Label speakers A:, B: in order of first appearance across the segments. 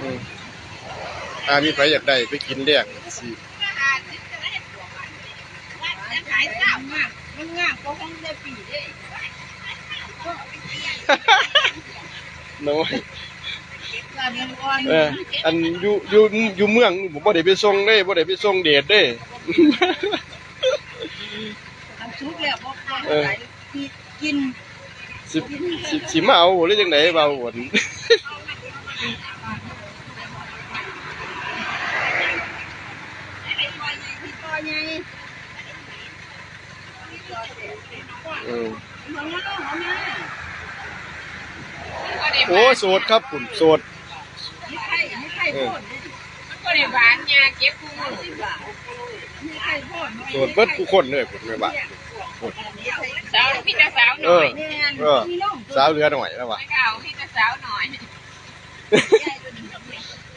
A: อืมอ่ามีใครอยากได้ไปกินเรียกสิ
B: ขายสามมากมันงามก็คงได้ปีได้
A: น้อย
B: ลาเดือนก่อน
A: เอออันอยู่อยู่อยู่เมืองผมบ่ได้ไปส่งเด้บ่ได้ไปส่งเดทเด้
B: ทำชุบแล้วบอก
A: เออ
B: กิน
A: สิสิสิมาเอาหรือจังไดเบาหวน
B: ตัวใหญ่
A: เออ
B: มันก็ต้องเอามา
A: โอ้โสดครับคุณโสด
B: ไม่ไข่ไม่ไข่โพด
C: ก็ได้หวานยาเก็บคู่มือ
B: สิบบาทไม่ไข่โพด
A: โสดเบิดทุกคนเลยคุณแม่บ้า น
C: สาวพี่จะสาวห
A: เอ
C: น่อ
A: อ
C: ย
A: เออสาวเรือหน่อยแล้ววะ
C: ไม่เอาพี่จะสาวหน่อย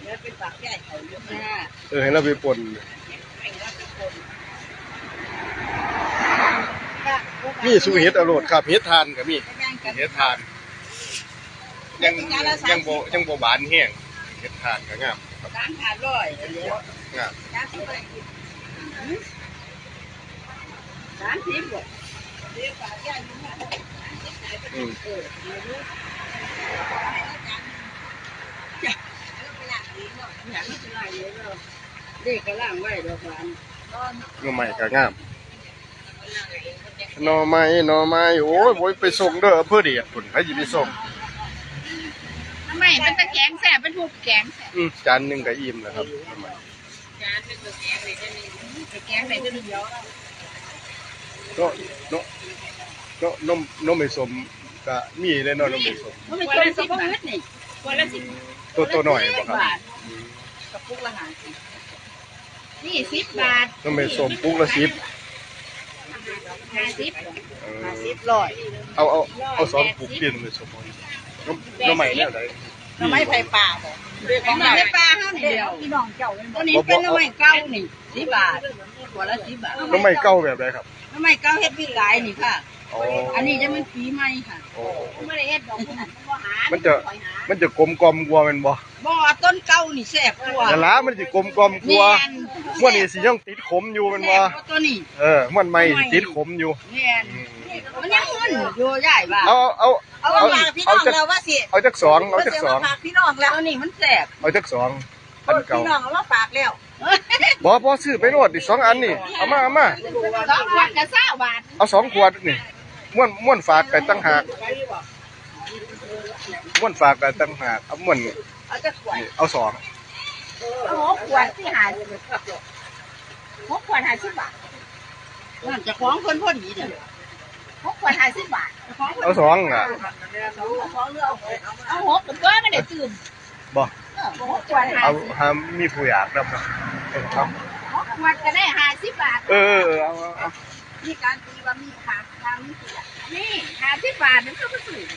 B: แล้วเป็นปากใหญ่เขาเยอะมาก
A: เออให้เราไปปนมีสูเฮ็ดอโรดครับเฮ็ดทานก็มีเฮ็ดทาน ยังยังบ่ยังบ่หวานแห้งเฮ็ดทานก็งามครับ
B: ร้านขาดร้อยเดี๋ยว
A: งาม
B: ร้านสิบร้านสิบบ่ เดี๋ยวปากใหญ่อยู่นะ
A: อืม
B: เออเดี๋ยวรู้เด็กก็ล่างไว้ดอกหวาน
A: หน่อไม้ก็งามหน่อไม้หน่อไม้โอ้ยบ่ไปส่งเด้ออำเภอเดชพุ่นใครสิไปส่ง
C: ทำไมเป็นตะแกงแสบเป็นผูกแกงแสบ
A: อืมจานหนึงก็อิ่มแล้วครับหน่อไม้
C: จานเป็นตะแกงเลยจะมี
B: ตะแกงใส่ตัวเดียว
A: เนาะเนาะเนาะนมนมไม่สมก็มีเลยเนาะนมไม่สม
B: มันเป็นคนสะพงนี่
C: คนละสิบ
A: ตัวตัวหน่อยบ่ครับ
B: กระปุกละห้าสิบ
C: นี่สิบบาท
A: นมไม่สมปุกละ10
C: ห้าสิบ
A: เออ
B: ห้าสิบร้อย
A: เอาเอาเอาสองปุกเปลี่ยนเลยสมมุตินมนมใหม่แล้วได
B: ทำไมไผ่ป่าบ่ของเราไม่ป่าเท่านี้เดียวพี่น้องเจ้าตัวนี้เป็นน้ำมันเก้านี่สิบบาทตัวละสิบบาท
A: นมใหม่เก่าแบบใดครับ
B: น้ำมันเก้าเฮ็ดวิหลายนี่ค่ะ
A: อ๋อ
B: อันนี้จะเป็นปีใหม่ค่ะ
A: โอ้
B: ไม่ได้เฮ็ดดอกคุณบ่หา
A: มันจะมันจะกลมกลอมกว่าแมันบ่
B: บ่ต้นเก้านี่แซ่บกว่า
A: แต่ละมันจะกลมกลอมกว่าม่วนนี่สิยังติดขมอยู่แมันบ่
B: แซ่บกว่าตัวนี้
A: เออม่วนใหม่สิติดขมอยู่
B: แม่นมันยังมึนอยู่ใหญ่บ่า
A: เอาเอา
B: เอา
A: เอา
B: ฝากพี่น้องแล้วว่าสิ
A: เอาจักสองเอาจักสอง
B: ฝากพี่น้องแล้วตัวนี้มันแซ่บ
A: เอาจักสองอันเก่า
B: พี่น้องเอามาฝากแล้ว
A: บ่บ่ซื้อไปโลดดิสองอันนี่เอามาเอามา
C: สองขวดกับเศร้าบาท
A: เอาสองขวดนี่ม่วนม่วนฝากกันตั้งหากม่วนฝากกันตั้งหากเอาม่วนนี่
B: เอาจะขวด
A: เอาสอง
C: เอาหกขวดที่หาหกขวดห้าสิบบาท
B: นั่นจะคล้องเพิ่นพอดีเด้อ
C: หกขวดห้าสิบบาท
A: เอาสองอะ
C: เอาหกตัวไม่ได้ตื่น
A: บ่
C: หกขวดห้า
A: เอา
C: สิบ
A: หามีผู้อยากนำนะ เออเอา
C: หกขวดก็ได้ห้าสิบบาท
A: เออเออเอาเอาเอา
B: มีการตีว่ามีขาดทางนี้สิ
C: นี่ห้าสิบบาทนั่นก็ไม่ตื่น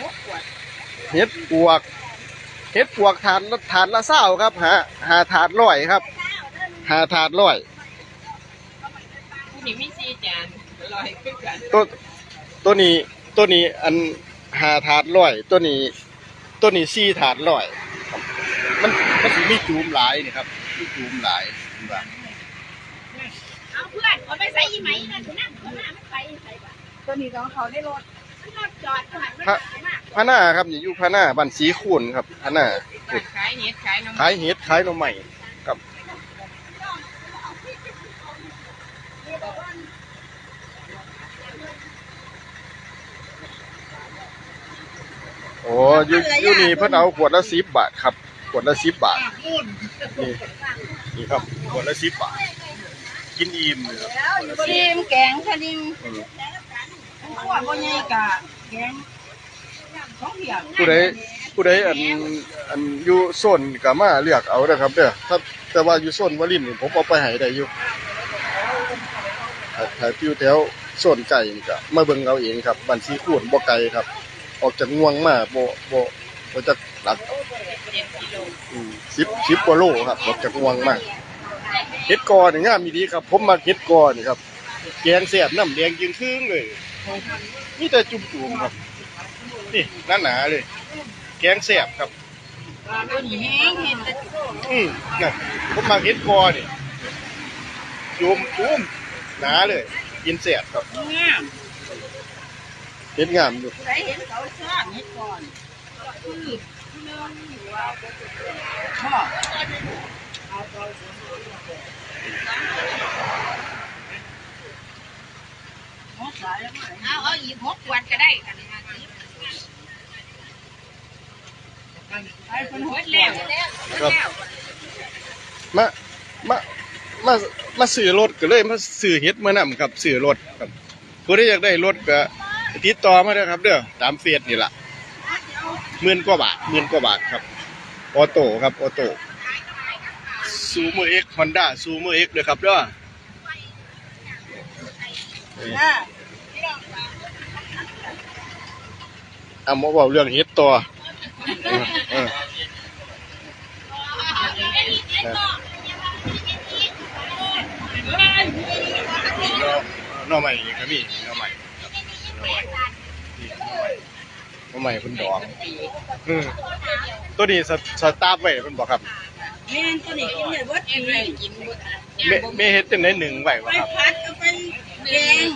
C: หกขวด
A: เฮ็ดปวกเฮ็ดปวกถาดละถาดละเศร้าครับหาหาถาดร้อยครับ หาถาดร้อย
C: นี่มีสี่จานลอยขึ้นกัน
A: ตัวตัวนี้ตัวนี้อันหาถาดร้อยตัวนี้ตัวนี้สี่ถาดร้อยครับมันมันสิมีจูมหลายนี่ครับ มีจูมหลายเห็นปะ
C: เอาเพื่อนเขาไปใส่ยี่ไหมนั่นนั่นเขาหน้าไม่ไปใส่บาท
B: ตัวนี้ของเขาได้รถ
C: มันรถจอดผ่านมันมาก
A: พะหน้าครับนี่อยู่พะหน้าบ้านสีคูนครับพะหน้า
C: ขายเห็ดขายน้ำ
A: ขายเห็ดขายหน่อไม้ครับโอ้อยู่อยู่นี่เพิ่นเอาขวดละสิบบาทครับ ขวดละสิบบาทนี่นี่ครับขวดละสิบบาท กินอิ่มเลยครับขวดละสิบ
B: ชิมแกงคะดิง
A: อืม
B: ขวดบ่ใหญ่กะแกงสองเหี่ยว
A: ผู้ใดผู้ใดอันอันอยู่โซนก็มาเลือกเอาเด้อครับเด้อถ้าแต่ว่าอยู่โซนวลินนี่ผมเอาไปให้ได้อยู่ถ้าถ้าอยู่แถวโซนไก่นี่ก็มาเบิ่งเอาเองครับบ้านสีคูนบ่ไกลครับ ออกจากง่วงมาบ่บ่บ่จัก หลัก
C: เจ็ดกิโล
A: อืม10 10กว่าโลครับออกจากง่วงมาเฮ็ดกอนี่งามอีดีครับ ผมมาเฮ็ดกอนี่ครับแกงแซ่บน้ำแดงจึงครึ่งเลยมีแต่จุ่มๆครับ นี่หน้าหนาเลย แกงแซ่บครับ
B: ตัวนี้แห้งเห็นแต่
A: อืมน่ะผมมาเห็ดกอนี่จุ่มจุ่มหนาเลย กินแซ่บครับ
B: งาม
A: เห็ดงามอยู่
B: ใครเห็นเขาชอบเห็ดก่อนคือ เองว่าเอาเอาอีกหกขวดก็ได้กันไอ้คนหัวแล้ว
A: ครับมา มา มา มาซื้อรถก็เลยมาซื้อเฮ็ดมานำครับซื้อรถครับผู้ที่อยากได้รถก็ติดต่อมาเด้อครับ เด้อตามเฟซนี่ล่ะ หมื่นกว่าบาทหมื่นกว่าบาทครับ ออโต้ครับ ออโต้ซูเมอร์เอ็กฮอนด้าซูเมอร์เอ็กเลยครับเด้อนี่อะมาบอกเรื่องเฮ็ดต่อเออเออหน่อใหม่อีกครับพี่น่อใหม่หน่อใหม่นี่หน่อให ม่หน่อใหม่คุณดองอืมตัวนี้สสตาร์ฟไว้คุณบอกครับ
B: แม่นตัวนี้กินได้เบิดปีกินเบิด
A: ไม่ไม่เฮ็ดจังได้หนึ่งไว้
B: ไป
A: บ่ครับ
B: พัดเอาไปแกง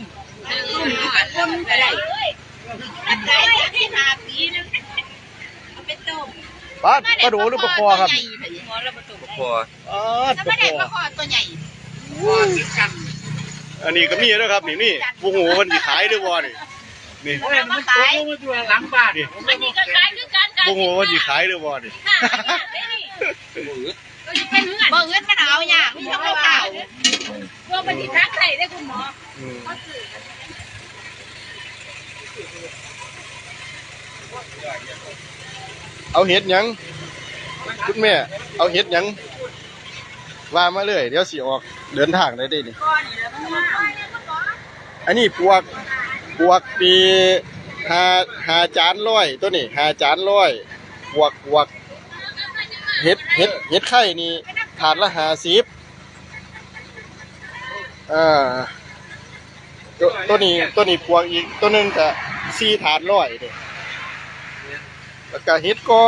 B: ต้มกับคนก็ได้อันใดที่หาปีนึงเอาไปต้ม
A: ปลาปลาโดูหรือปลาคอครับ
B: พอแล้วมาต้ม
D: พอ
A: อ๋อ
B: ถ้า
A: ป
B: ไม่
A: ลา
B: ได้
A: คอ
B: ปลาคอตัวใหญ่
A: อันนี้ก็มีด้วยครับนี่นี่โอ้โหเพิ่นสิขายด้วยบ่นี่ นี่
B: เอามาขาย
D: หลังบ้าน
A: นี่
B: อันนี้ก็ขายคือกันกัน
A: โอ้โหเพิ่นสิขายด้วยบ่นี่
B: บ่เงินมันเอายากมีทั้งเอาเก่าพวกมันสิทักใส่ได้คุณหมอ
A: อืมเอาเห็ดหยังคุณแม่ เอาเห็ดหยังว่ามาเลยเดี๋ยวสิออกเดินทางได้เด้นี่
B: ก้อนนี่แล้วมันมา
A: อันนี้ปวก บวกปีหาหาจานร้อยตัวนี้หาจานร้อยบวกบวกเห็ดเห็ดเห็ดไข่นี่ถาดละหาสิบอ่าตัวตัวนี้ตัวนี้บวกอีกตัวนึงกะสี่ถาดร้อยเด้แล้วก็เห็ดก็